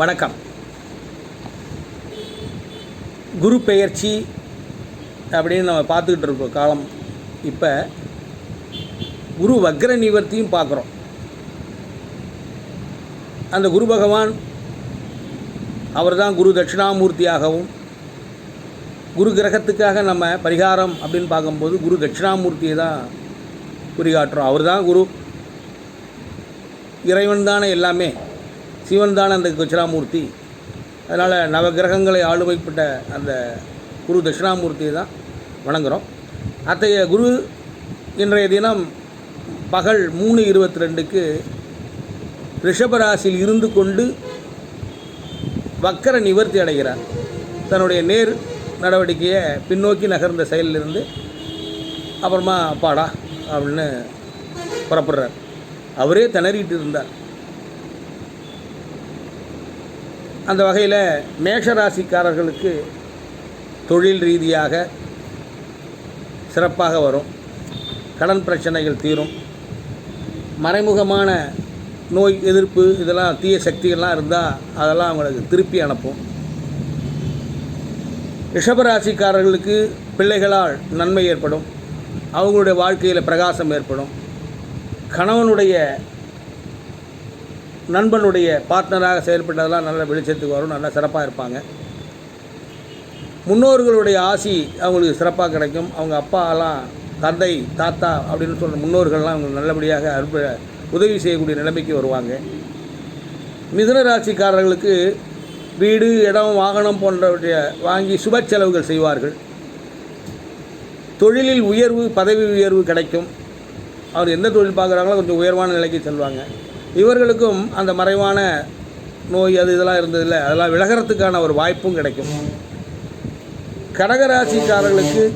வணக்கம். குரு பெயர்ச்சி அப்படின்னு நம்ம பார்த்துக்கிட்டு இருக்கோம் காலம். இப்போ குரு வக்ர நிவர்த்தியும் பார்க்குறோம். அந்த குரு பகவான் அவர்தான் குரு தட்சிணாமூர்த்தியாகவும் குரு கிரகத்துக்காக நம்ம பரிகாரம் அப்படின்னு பார்க்கும்போது குரு தட்சிணாமூர்த்தியை தான் குறிகாட்டுறோம். அவர் தான் குரு. இறைவன் தானே எல்லாமே. சிவன் தான் அந்த தட்சிணாமூர்த்தி. அதனால் நவகிரகங்களை ஆளுமைப்பட்ட அந்த குரு தட்சிணாமூர்த்தியை தான் வணங்குகிறோம் அத்தகைய குரு இன்றைய தினம் பகல் மூணு இருபத்தி ரெண்டுக்கு ரிஷபராசியில் இருந்து கொண்டு வக்கர நிவர்த்தி அடைகிறார். தன்னுடைய நேர் நடவடிக்கையை பின்னோக்கி நகர்ந்த செயலிலிருந்து அப்புறமா அப்பாடா அப்படின்னு புறப்படுறார். அவரே திணறிட்டு இருந்தார். அந்த வகையில் மேஷராசிக்காரர்களுக்கு தொழில் ரீதியாக சிறப்பாக வரும். கடன் பிரச்சனைகள் தீரும். மறைமுகமான நோய் எதிர்ப்பு இதெல்லாம் தீய சக்திகள்லாம் இருந்தால் அதெல்லாம் அவங்களுக்கு திருப்பி அனுப்பும். ரிஷபராசிக்காரர்களுக்கு பிள்ளைகளால் நன்மை ஏற்படும். அவங்களுடைய வாழ்க்கையில் பிரகாசம் ஏற்படும். கணவனுடைய நண்பனுடைய பார்ட்னராக செயல்பட்டதெல்லாம் நல்ல வெளிச்சத்துக்கு வரும் நல்லா சிறப்பாக இருப்பாங்க. முன்னோர்களுடைய ஆசி அவங்களுக்கு சிறப்பாக கிடைக்கும். அவங்க அப்பாலாம் தந்தை தாத்தா அப்படின்னு சொல்கிற முன்னோர்கள்லாம் அவங்க நல்லபடியாக அற்ப உதவி செய்யக்கூடிய நிலைமைக்கு வருவாங்க. மிதுன ராசிக்காரர்களுக்கு வீடு இடம் வாகனம் போன்றவற்றை வாங்கி சுப செலவுகள் செய்வார்கள். தொழிலில் உயர்வு பதவி உயர்வு கிடைக்கும். அவர் எந்த தொழில் பார்க்குறாங்களோ கொஞ்சம் உயர்வான நிலைக்கு செல்வாங்க. இவர்களுக்கும் அந்த மறைவான நோய் அது இதெல்லாம் இருந்ததில்ல. அதெல்லாம் விலகிறதுக்கான ஒரு வாய்ப்பும் கிடைக்கும். கடகராசிக்காரர்களுக்கு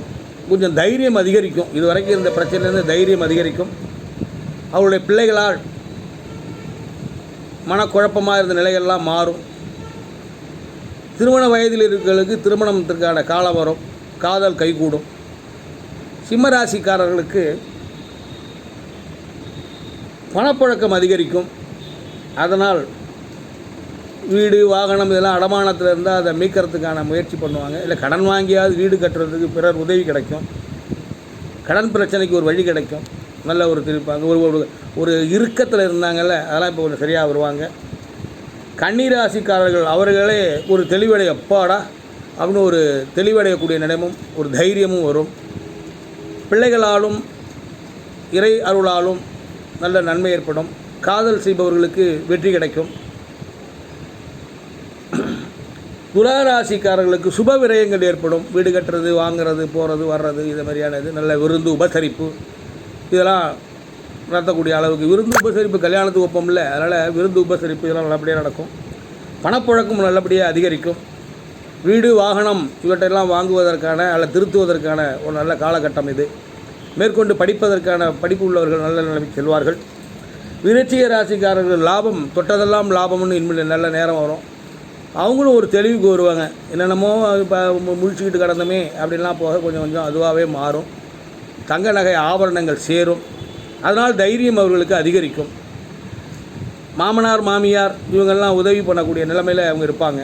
கொஞ்சம் தைரியம் அதிகரிக்கும். இது வரைக்கும் இருந்த பிரச்சனையிலேருந்து தைரியம் அதிகரிக்கும். அவருடைய பிள்ளைகளால் மனக்குழப்பமாக இருந்த நிலைகள்லாம் மாறும். திருமண வயதில் இருக்கிறவர்களுக்கு திருமணத்திற்கான காலம் வரும். காதல் கைகூடும். சிம்மராசிக்காரர்களுக்கு பணப்புழக்கம் அதிகரிக்கும். அதனால் வீடு வாகனம் இதெல்லாம் அடமானத்தில் இருந்தால் அதை மீட்கிறதுக்கான முயற்சி பண்ணுவாங்க. இல்லை கடன் வாங்கியாவது வீடு கட்டுறதுக்கு பிறர் உதவி கிடைக்கும். கடன் பிரச்சனைக்கு ஒரு வழி கிடைக்கும். நல்ல ஒரு திருப்பாங்க ஒரு ஒரு ஒரு இறுக்கத்தில் இருந்தாங்கல்ல அதெல்லாம் இப்போ கொஞ்சம் சரியாக வருவாங்க. கன்னிராசிக்காரர்கள் அவர்களே ஒரு தெளிவடை அப்பாடா! அப்படின்னு ஒரு தெளிவடையக்கூடிய நிலமும் ஒரு தைரியமும் வரும். பிள்ளைகளாலும் இறை அருளாலும் நல்ல நன்மை ஏற்படும். காதல் செய்பவர்களுக்கு வெற்றி கிடைக்கும். துளாராசிக்காரர்களுக்கு சுப விரயங்கள் ஏற்படும். வீடு கட்டுறது வாங்குறது போகிறது வர்றது இது மாதிரியான இது. நல்ல விருந்து உபசரிப்பு. இதெல்லாம் நடத்தக்கூடிய அளவுக்கு விருந்து உபசரிப்பு கல்யாணத்துக்கு ஒப்பம் இல்லை. அதனால் விருந்து உபசரிப்பு இதெல்லாம் நல்லபடியாக நடக்கும். பணப்புழக்கம் நல்லபடியாக அதிகரிக்கும். வீடு வாகனம் இவற்றையெல்லாம் வாங்குவதற்கான அல்ல திருத்துவதற்கான ஒரு நல்ல காலகட்டம் இது. மேற்கொண்டு படிப்பதற்கான படிப்பு உள்ளவர்கள் நல்ல நிலைமைக்கு செல்வார்கள். விருச்சிக ராசிக்காரர்கள் லாபம் தொட்டதெல்லாம் லாபம்னு இனிமேல் நல்ல நேரம் வரும். அவங்களும் ஒரு தெளிவுக்கு வருவாங்க என்னென்னமோ இப்போ முழிச்சுக்கிட்டு கிடந்தோமே அப்படின்லாம் போக கொஞ்சம் கொஞ்சம் அதுவாகவே மாறும். தங்க நகை ஆபரணங்கள் சேரும். அதனால் தைரியம் அவர்களுக்கு அதிகரிக்கும். மாமனார் மாமியார் இவங்கெல்லாம் உதவி பண்ணக்கூடிய நிலைமையில் அவங்க இருப்பாங்க.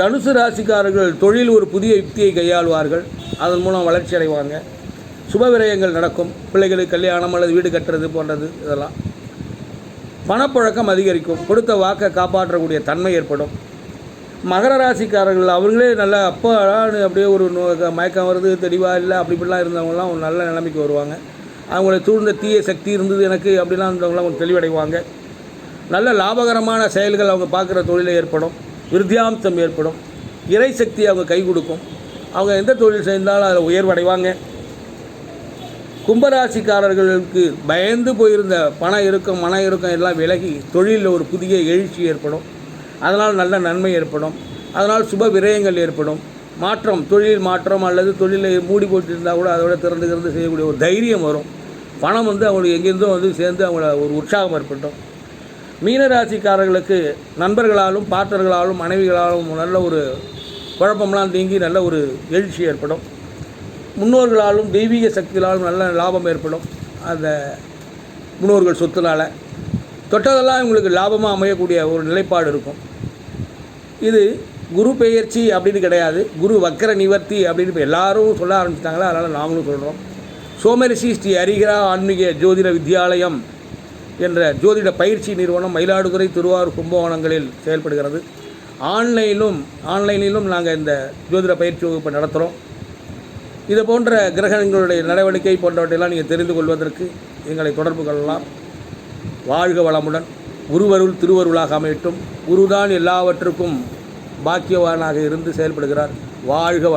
தனுசு ராசிக்காரர்கள் தொழில் ஒரு புதிய யுக்தியை கையாளுவார்கள். அதன் மூலம் வளர்ச்சி அடைவாங்க. சுப விரயங்கள் நடக்கும். பிள்ளைகளுக்கு கல்யாணம் அல்லது வீடு கட்டுறது போன்றது இதெல்லாம். பணப்புழக்கம் அதிகரிக்கும். கொடுத்த வாக்கை காப்பாற்றக்கூடிய தன்மை ஏற்படும். மகர ராசிக்காரர்கள் அவர்களே நல்ல அப்போ அப்படியே ஒரு மயக்கம் வருது தெளிவாக இல்லை அப்படி இப்படிலாம் இருந்தவங்கலாம் ஒரு நல்ல நிலைமைக்கு வருவாங்க. அவங்களை சூழ்ந்த தீய சக்தி இருந்தது எனக்கு அப்படிலாம் இருந்தவங்களாம் கொஞ்சம் தெளிவடைவாங்க. நல்ல லாபகரமான செயல்கள் அவங்க பார்க்குற தொழிலில் ஏற்படும். விருத்தியாம்சம் ஏற்படும். இறை சக்தி அவங்க கை கொடுக்கும். அவங்க எந்த தொழில் செய்தாலும் அதில் உயர்வடைவாங்க. கும்பராசிக்காரர்களுக்கு பயந்து போயிருந்த பண இறுக்கம் மன இறுக்கம் எல்லாம் விலகி தொழிலில் ஒரு புதிய எழுச்சி ஏற்படும். அதனால் நல்ல நன்மை ஏற்படும். அதனால் சுப விரயங்கள் ஏற்படும். மாற்றம் தொழில் மாற்றம் அல்லது தொழிலை மூடி போட்டிருந்தால் கூட அதோட திறந்து திறந்து செய்யக்கூடிய ஒரு தைரியம் வரும். பணம் வந்து அவங்களுக்கு எங்கேருந்தோ வந்து சேர்ந்து அவங்கள ஒரு உற்சாகம் ஏற்பட்டும் மீனராசிக்காரர்களுக்கு நண்பர்களாலும் பார்ட்னர்களாலும் மனைவிகளாலும் நல்ல ஒரு குழப்பம்லாம் நீங்கி நல்ல ஒரு எழுச்சி ஏற்படும். முன்னோர்களாலும் தெய்வீக சக்திகளாலும் நல்ல லாபம் ஏற்படும். அந்த முன்னோர்கள் சொத்துனால். தொட்டதெல்லாம் உங்களுக்கு லாபமாக அமையக்கூடிய ஒரு நிலைப்பாடு இருக்கும். இது குரு பெயர்ச்சி அப்படின்னு கிடையாது. குரு வக்கர நிவர்த்தி அப்படின்னு இப்போ எல்லாரும் சொல்ல ஆரம்பிச்சிட்டாங்களா? அதனால் நாங்களும் சொல்கிறோம் சோமரிசி ஸ்ரீ ஹரிகிரா ஆன்மீக ஜோதிட வித்யாலயம் என்ற ஜோதிட பயிற்சி நிறுவனம் மயிலாடுதுறை திருவாரூர் கும்பகோணங்களில் செயல்படுகிறது. ஆன்லைனிலும் ஆன்லைனிலும் நாங்கள் இந்த ஜோதிட பயிற்சி வகுப்பை நடத்துகிறோம் இது போன்ற கிரகங்களுடைய நடவடிக்கை போன்றவற்றையெல்லாம் நீங்கள் தெரிந்து கொள்வதற்கு எங்களை தொடர்பு கொள்ளலாம். வாழ்க வளமுடன். குருவருள் திருவருளாக அமையட்டும். குருதான் எல்லாவற்றுக்கும் பாக்கியவானாக இருந்து செயல்படுகிறார். வாழ்க